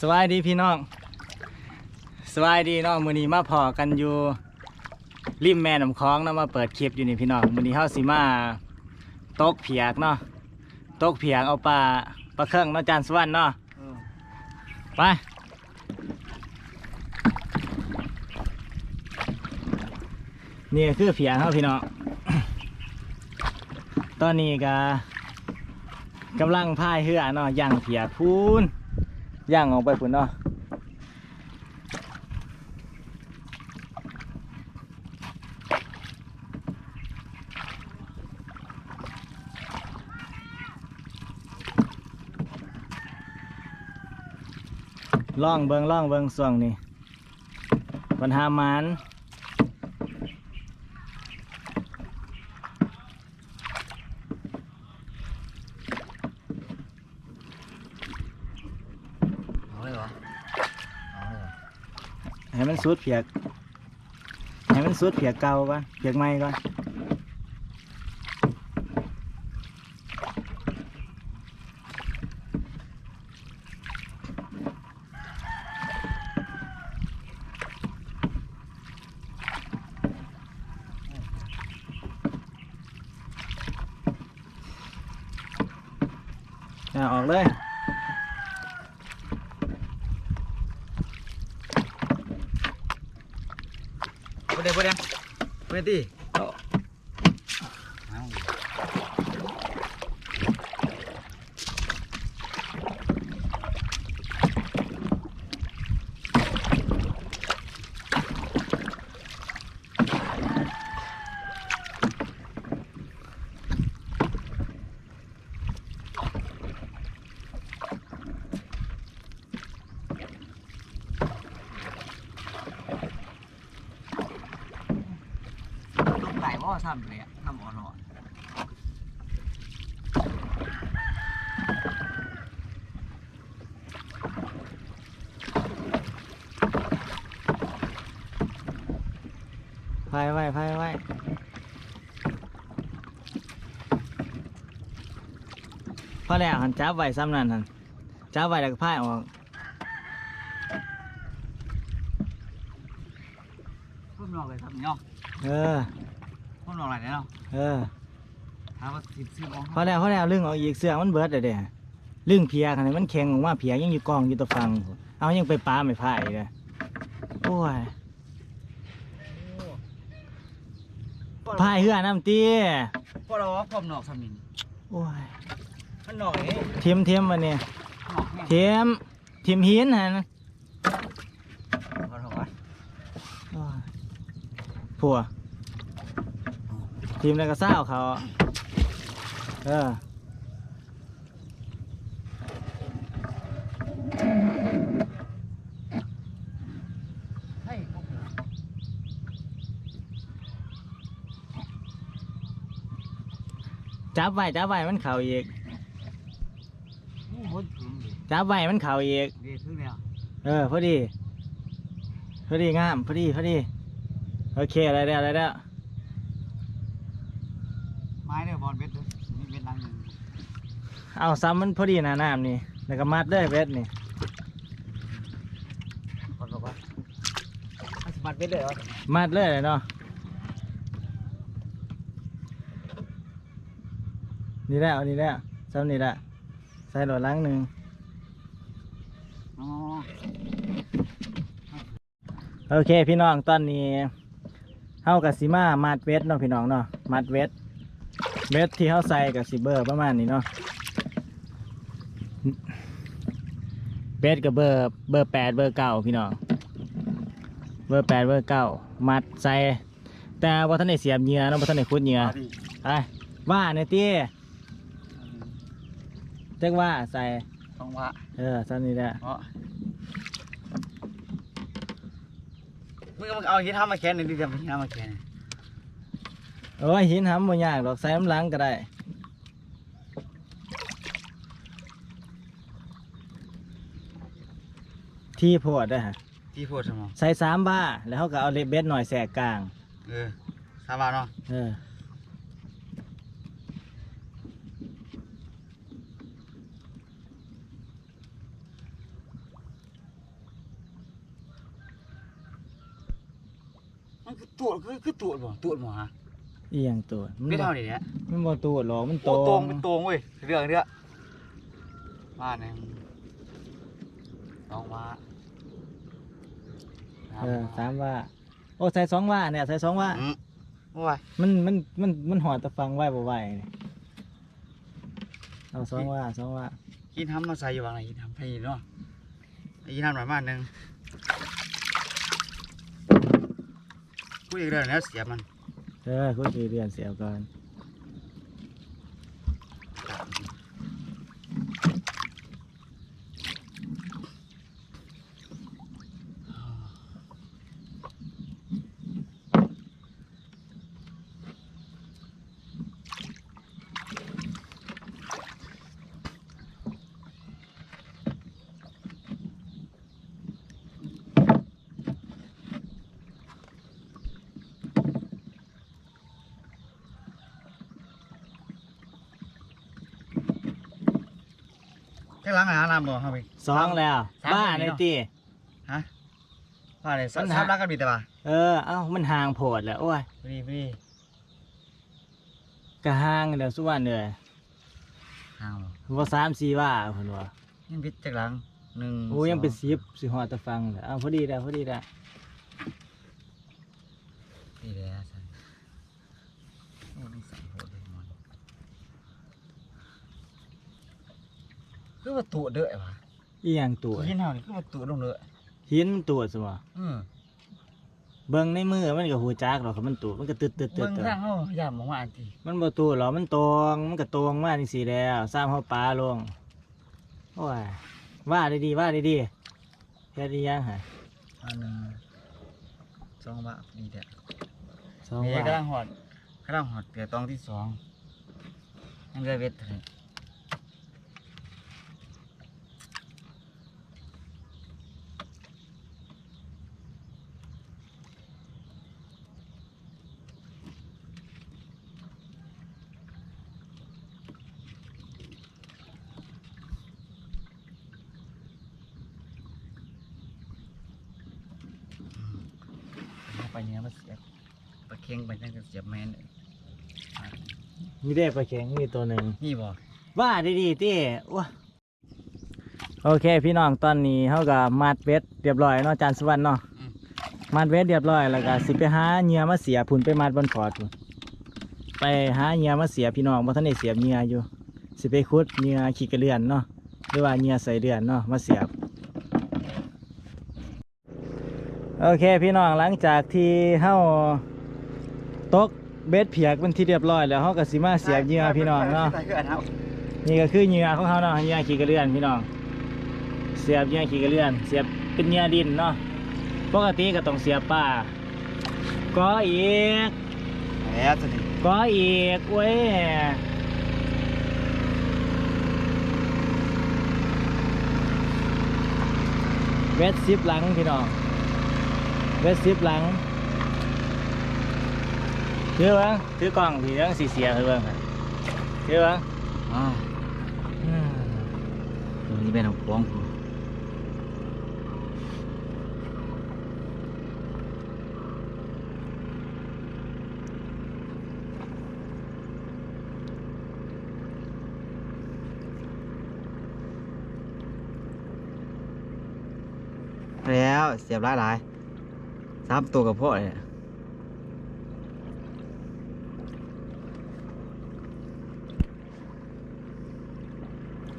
สวัสดีพี่น้องสวัสดีน้องมือนี้มาพอกันอยู่ริมแม่น้ำคลองเนาะมาเปิดคลิปอยู่นี่พี่น้องมือนี้เฮาสิมาตกเพียกเนาะตกเพียกเอาปลาปลาเครื่องเนาะจานสวรรค์เนาะไปนี่คือเพียกเฮาพี่น้องตอนนี้ก็กำลังพายเรือเนาะย่างเพียกพูน ย่างออกไปพุ่นเนาะล่องเบิงล่องเบิงส่วงนี่ปัญหามัน เอาเลยวะเอาเลยวะ ให้มันสุดเพียกให้มันสุดเพียกเก่าก่อนเพียกใหม่ก่อนอะออกเลย พูดเดี๋ ยวพูดเดี๋ยวพูดเดี๋ยวดิเอาลูกไก่ว่าทำเลยอะทำอ่อนอ่อนพายไว้พายไว้พอแล้วหันจับไว้ซ้ำนั่นหันจับไว้แล้วก็พายออกพุ่มนอกเลยทำเนาะเออพุ่ มนอกอะไรเนี่ยเนาะเออถามว่าสิบสิบมองพอแล้วพอแล้วลึงออกอีกเสื้อมันเบิดเลยเด้ลึงเพียคันนี้มันแข็งออกมาเพียยังอยู่กองอยู่ตะฟัง เอายังไปปลาไม่พายเลยโอ้ยพายเหือน้ำตีพวกเราว่าพุ่มนอกทำมินโอ้ยมันนอกเอ๊ะเทียมเทียมวันนี้นอกเนี่ยเทียมเทียมหินหันขอโทษวะโอ้ยผัว ทีมแล้วก็เศร้าเขาเออจับไว้จับไว้มันเข่าอีกจับไว้มันเข่าอีกเยเออพอดี พอดีงาม พอดี พอดี โอเคอะไรแล้อะไรแล้ว ไม้เนี่ยบอลเบ็ดเลยนี่เบ็ดลังหนึ่ง เอาซ้ำมันพอดีหนาน้ำนี่แล้วก็มัดด้วยเวทนี่ขอโทษวะให้สมัดเบ็ดเลยเหรอมัดเลยเลยเนาะนี่แหละเอานี่แหละซ้ำนี่แหละใส่หลอดล้างหนึ่งอ๋อโอเคพี่น้องตอนนี้เฮากับสิมามัดเวทเนาะพี่น้องเนาะมัดเวทเวทที่เฮาใส่กับสิเบอร์ประมาณนี้เนาะ เวทกับเบอร์เบอร์แปดเบอร์เก้าพี่น้องเบอร์แปดเบอร์เก้ามัดใส่แต่ว่าท่านได้เสียบเหงื่อเนาะว่าท่านได้คุดเหงื่อเอาดิไปว่าเนี่ยตี้เรียกว่าใส่ต้องว่าเออซ้ำนี่แหละเพราะมึงก็เอาหินทำมาแค่นี้ดิจะไปหินทำมาแค่นี้โอ้ยหินหำบ่ยากหรอกใส่น้ำหลังก็ได้ ที่โพดได้ฮะที่โพดใช่ไหมใส่สามบ้าแล้วเขาก็เอาเล็บเบ็หน่อยแสกกลาง เออสามบ้าเนาะเออตัวคือคือตัวบ่ตัวบ่ฮะเอียงตัวไม่เท่านี่เนี่ยมันบ่ตัวหรอมันโตโตรงเป็นตรงเว้ยเรื่องเนี้ยมานเนี่ย เออสามว่า โอ้ใส่สองว่าเนี่ยใส่สองว่า อืมโอ้ยมันมันมันมันหอดตะฟังไว้บ่ไหวนี่เอาสองว่าสองว่ากินทำมาใส่อยู่วางไหนกินทำให้เนาะกินทำหน่อยมาหนึ่งพูดอีกเรื่องแล้วเสียมัน เออคุยเรียนเสียก่อน แค่ล้างอาน้ำบ่ครับพี่สองแล้ว สามบ้าคนในนี่เนาะตีฮะว่าเลยมันสาหามล้างกันบิดแต่ว่าเออ เอ้ามันห่างโพดแหล้วโอ้ยพอดีพอดีก็ห่างเดี๋ยวสุวรรณเลยห่างบ่ว่าสามสี่ว่าเพิ่นว่ายังบิดจากหลังหนึ่งโอ้ยังเป็นสสิบสิหอดตะฟังเลยอ้าวพอดีแล้วพอดีแล้วนี่แหละสันโอ้ต้องสั่งโหดเลยมัน คือว่าตัวเด้อวะอีหยังตัวหินเฮานี่คือว่าตัวลงเด้อหินมันตัวสิวะอืมเบิ่งในมือมันก็หูจักหรอกครับมันตัวมันก็ตึดตึดตึเบิ่ดงตึดทางเฮาย่ามองว่าอันที่มันบ่ตัวหรอกมันตรงมันก็ตรงมาจังซี่แล้วซ้ำเฮาปลาลงโอ้ยว่าดีๆว่าดีๆเฮ็ดอีหยังฮะอันหนึ่งสองบาทดีแท้สองนี่ว่า กำลังหอดกำลังหอดเกลือตองที่สองยังเหลือเวทเลยเอา ไปเนี้ยมาเสียบปลาเค็งไปนั่นก็เสียบแมนเลยมีได้ปลาแข็งมีตัวหนึ่ง นี่บ่ว่าดีๆติว้าโอเค พี่น้องตอนนี้เขาก็มัดเบ็ดเรียบร้อยเนาะจานสวรรค์เนาะมัดเบ็ดเรียบร้อยแล้วก็สิไปหาเหยื่อมาเสียบพุ่นไปมัดบนพอร์ตพุ่นไปหาเหยื่อมาเสียบพี่น้องบ่ทันได้เสียบเหยื่ออยู่ สิไปขุดเหยื่อขี้กระเลื่อนเนาะหรือว่าเหยื่อใส่เดือนเนาะมาเสียบ โอเคพี่น้องหลังจากที่เฮาตกเบ็ดเพียกเป็นที่เรียบร้อยแล้วเฮาก็สิมาเสียบเหยื่อพี่น้องเนาะนี่ก็คือเหยื่อของเขาเนาะเหยื่อขี้กระเลื่อนพี่น้อง เสียบเหยื่อขี้กระเลื่อน เสียบเป็นเหยื่อดินเนาะปกติก็ต้องเสียบป่าก็อีกแหมสนิทก็อีกเว้ยเวทซิปหลังพี่น้อง เวทซิปหลังถือวะถือกล้องพี่เรื่องสีเสียถือวะถือวะอ่าอืมตัวนี้เป็นของพวงกูแล้วเสียบหลายหลายๆ สามตัวกับพ่อเลย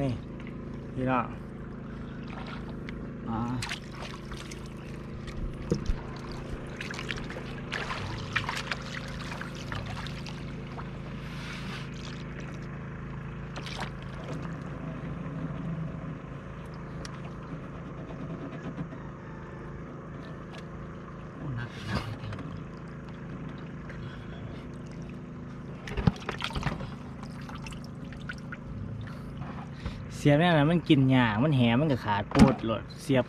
นี่พี่น้องอ่า เสียบแน่นะมันกินหยามันแหมันก็ขาดโปดหลดเสียบ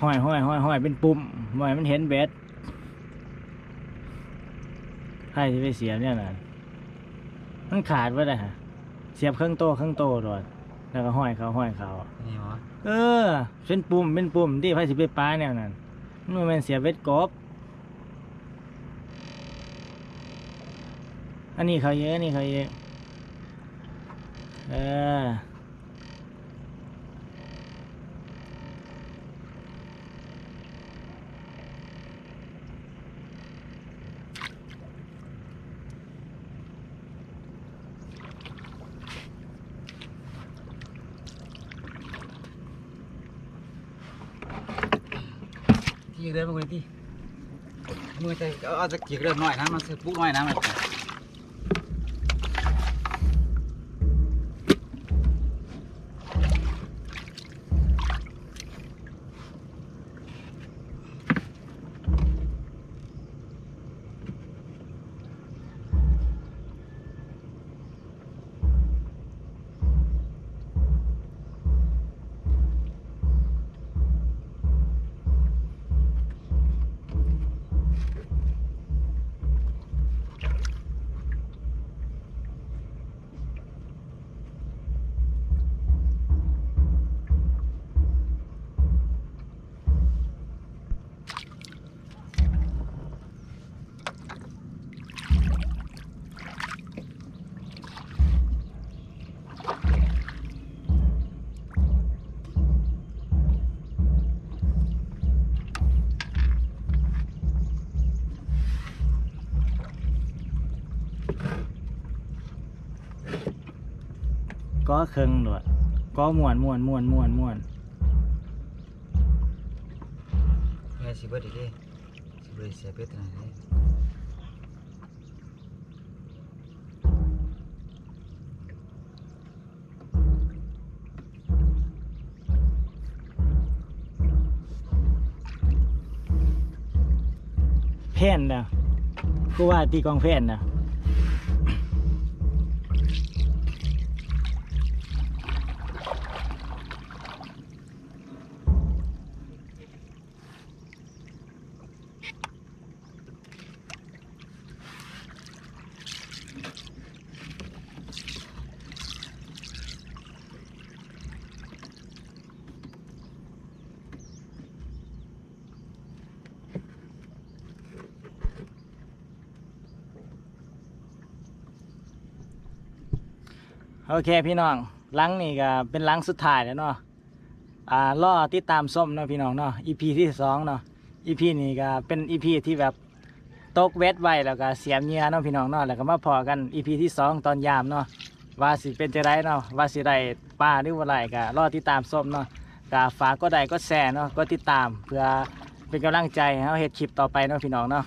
ห้อยห้อยห้อยห้อยเป็นปุ่มห้อยมันเห็นเบ็ดใครที่ไปเสียบเนี่ยนะมันขาดไปเลยฮะเสียบเครื่องโตเครื่องโตหลดแล้วก็ห้อยเขาห้อยเขานี่หรอเออเป็นปุ่มเป็นปุ่มที่ไพ่สิไปป้าเนี่ยนั้นมันเป็นเสียบเบสกรอบอันนี้เขาเยอะอันนี้เขาเยอะเออ ที่เดินมาคนที่มือใจเอาเอาจะเกี่ยวเริ่มหน่อยนะมันคือปุ๊กหน่อยนะมัน ก็เคิงด้วยก็ม่วนม่วนม่วนม่วนม่วนแม่สิเบิดอีกเด้สิเบิดเสียเป็ดตัวไหนเด้แพ่นนะกูว่าตีกองแพ่นนะ โอเคพี่น้องหลังนี่ก็เป็นหลังสุดท้ายแล้วเนาะอ่ารอติดตามส้มเนาะพี่น้องเนาะ EP ที่สองเนาะ EP นี่ก็เป็น EP ที่แบบตกเวทไว้แล้วก็เสียมเงื่อเนาะพี่น้องเนาะแล้วก็มาพอกัน EP ที่สองตอนยามเนาะว่าสิเป็นจะไรเนาะว่าสิได้ป้าหรือว่าไรก็รอติดตามส้มเนาะก็ฝากก็ได้ก็แชร์เนาะก็ติดตามเพื่อเป็นกำลังใจให้เราเฮ็ดคลิปต่อไปเนาะพี่น้องเนาะ